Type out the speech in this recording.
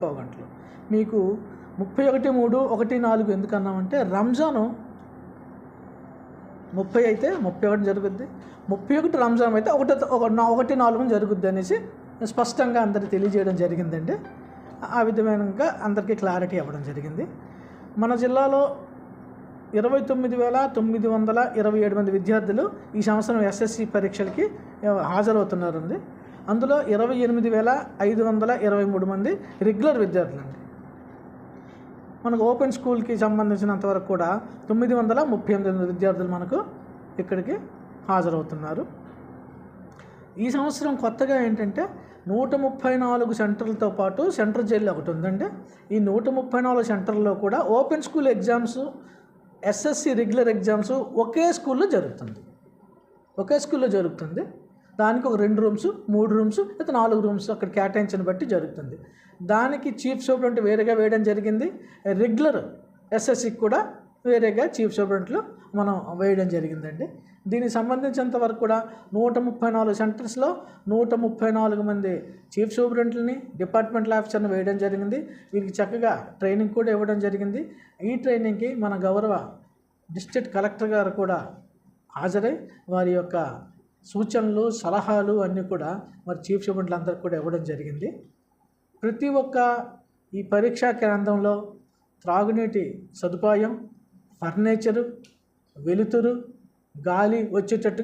గంటలు మీకు ముప్పై ఒకటి మూడు ఒకటి నాలుగు ఎందుకన్నామంటే రంజాను ముప్పై అయితే ముప్పై ఒకటి జరుగుద్ది. ముప్పై ఒకటి రంజాన్ అయితే ఒకటి ఒకటి నాలుగు జరుగుద్ది అనేసి స్పష్టంగా అందరికి తెలియజేయడం జరిగిందండి. ఆ విధమైనగా అందరికీ క్లారిటీ ఇవ్వడం జరిగింది. మన జిల్లాలో ఇరవై తొమ్మిది వేల తొమ్మిది వందల ఇరవై ఏడు మంది విద్యార్థులు ఈ సంవత్సరం ఎస్ఎస్సి పరీక్షలకి ఆ, హాజరవుతున్నారండి. అందులో ఇరవై ఎనిమిది వేల ఐదు వందల ఇరవై మూడు మంది రెగ్యులర్ విద్యార్థులండి. మనకు ఓపెన్ స్కూల్కి సంబంధించినంత వరకు కూడా తొమ్మిది వందల ముప్పై ఎనిమిది విద్యార్థులు మనకు ఇక్కడికి హాజరవుతున్నారు. ఈ సంవత్సరం కొత్తగా ఏంటంటే నూట ముప్పై నాలుగు సెంటర్లతో పాటు సెంటర్ జైలు ఒకటి ఉందండి. ఈ నూట ముప్పై నాలుగు సెంటర్లో కూడా open school exams SSC regular exams ఒకే స్కూల్లో జరుగుతుంది. ఒకే స్కూల్లో జరుగుతుంది. దానికి ఒక రెండు రూమ్స్ మూడు రూమ్స్ లేదా నాలుగు రూమ్స్ అక్కడ కేటాయించిన బట్టి జరుగుతుంది. దానికి చీఫ్ సూపరింటెండెంట్ వేరేగా వేయడం జరిగింది. రెగ్యులర్ ఎస్ఎస్సికి కూడా వేరేగా చీఫ్ సూపరింటెండెంట్లు మనం వేయడం జరిగిందండి. దీనికి సంబంధించినంత వరకు కూడా నూట ముప్పై నాలుగు సెంటర్స్లో నూట ముప్పై నాలుగు మంది చీఫ్ సూపరింటెండెంట్ని డిపార్ట్మెంటల్ ఆఫీసర్ని వేయడం జరిగింది. వీరికి చక్కగా ట్రైనింగ్ కూడా ఇవ్వడం జరిగింది. ఈ ట్రైనింగ్కి మన గౌరవ డిస్ట్రిక్ట్ కలెక్టర్ గారు కూడా హాజరై వారి యొక్క సూచనలు సలహాలు అన్నీ కూడా మరి చీఫ్ సూపరింటెండెంట్ కూడా ఇవ్వడం జరిగింది. ప్రతి ఒక్క ఈ పరీక్షా కేంద్రంలో త్రాగునీటి సదుపాయం ఫర్నిచరు వెలుతురు గాలి వచ్చేటట్టు